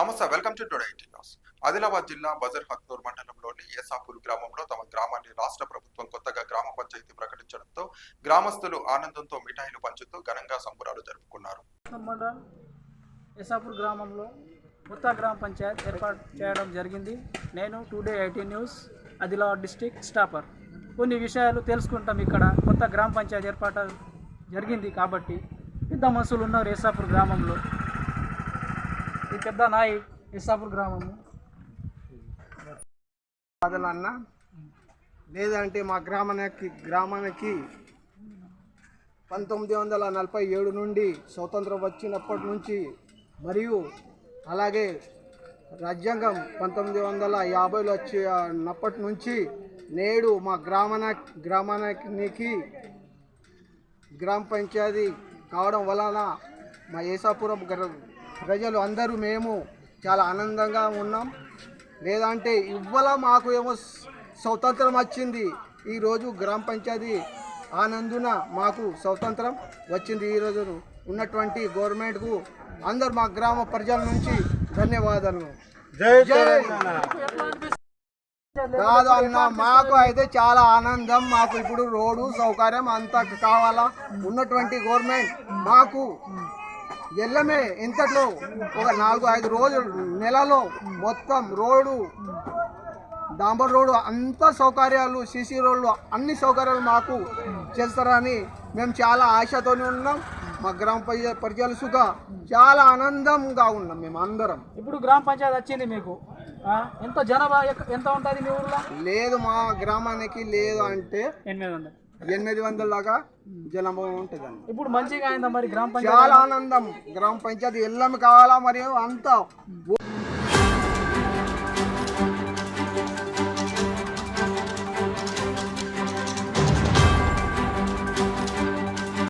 నమస్తే welcome to today eighty news. Adilabad జిల్లా బజర్ హత్తూర్ మండలంలోని ఏసాపూర్ గ్రామంలో తమ గ్రామాన్ని రాష్ట్ర ప్రభుత్వం కొత్తగా గ్రామ పంచాయతీ ప్రకటించడంతో గ్రామస్తులు ఆనందంతో మిఠాయిలు పంచుతూ ఘనంగా సంబురాలు జరుపుకున్నారు. మండల్ గ్రామంలో కొత్త గ్రామ పంచాయత్ ఏర్పాటు చేయడం జరిగింది. నేను today IT news Adilabad district stopper కొన్ని విషయాలు తెలుసుకుంటాం ఇక్కడ. కొత్త గ్రామ పంచాయతీ ఏర్పాటు జరిగింది కాబట్టి పెద్ద మనుషులు ఉన్నారు ఏసాపూర్ గ్రామంలో. పెద్ద నాయి ఇసాపూర్ గ్రామము. అన్న లేదంటే మా గ్రామానికి గ్రామానికి పంతొమ్మిది వందల నలభై ఏడు నుండి స్వతంత్రం వచ్చినప్పటి నుంచి మరియు అలాగే రాజ్యాంగం పంతొమ్మిది వందల యాభైలో వచ్చినప్పటి నుంచి నేడు మా గ్రామాన గ్రామానికి గ్రామ పంచాయతీ కావడం వలన మా ఏసాపురం ప్రజలు అందరూ మేము చాలా ఆనందంగా ఉన్నాం. లేదంటే ఇవ్వాల మాకు ఏమో స్వతంత్రం వచ్చింది. ఈరోజు గ్రామ పంచాయతీ ఆనందున మాకు స్వతంత్రం వచ్చింది. ఈరోజు ఉన్నటువంటి గవర్నమెంట్కు అందరు మా గ్రామ ప్రజల నుంచి ధన్యవాదాలు. జై కాదు అన్న మాకు అయితే చాలా ఆనందం. మాకు ఇప్పుడు రోడ్డు సౌకర్యం అంతా కావాలా. ఉన్నటువంటి గవర్నమెంట్ మాకు ఎల్లమే ఇంతట్లో ఒక నాలుగు ఐదు రోజులు నెలలో మొత్తం రోడ్డు డాంబర్ రోడ్డు అంత సౌకర్యాలు సీసీ రోడ్లు అన్ని సౌకర్యాలు మాకు చేస్తారని మేము చాలా ఆశతోనే ఉన్నాం. మా గ్రామ ప్రజలు సుఖ చాలా ఆనందంగా ఉన్నాం మేము అందరం. ఇప్పుడు గ్రామ పంచాయతీ వచ్చింది మీకు. ఎంత జనాభా ఎంత ఉంటుంది మీ ఊర్లో? లేదు మా గ్రామానికి లేదు అంటే ఎనిమిది వందలు. ఎనిమిది వందల దాకా జనాభా ఉంటుందండి. ఇప్పుడు మంచిగా అయిందా మరి గ్రామ పంచాయతీ? చాలా ఆనందం. గ్రామ పంచాయతీ ఎల్లం కావాలా మరియు అంతా?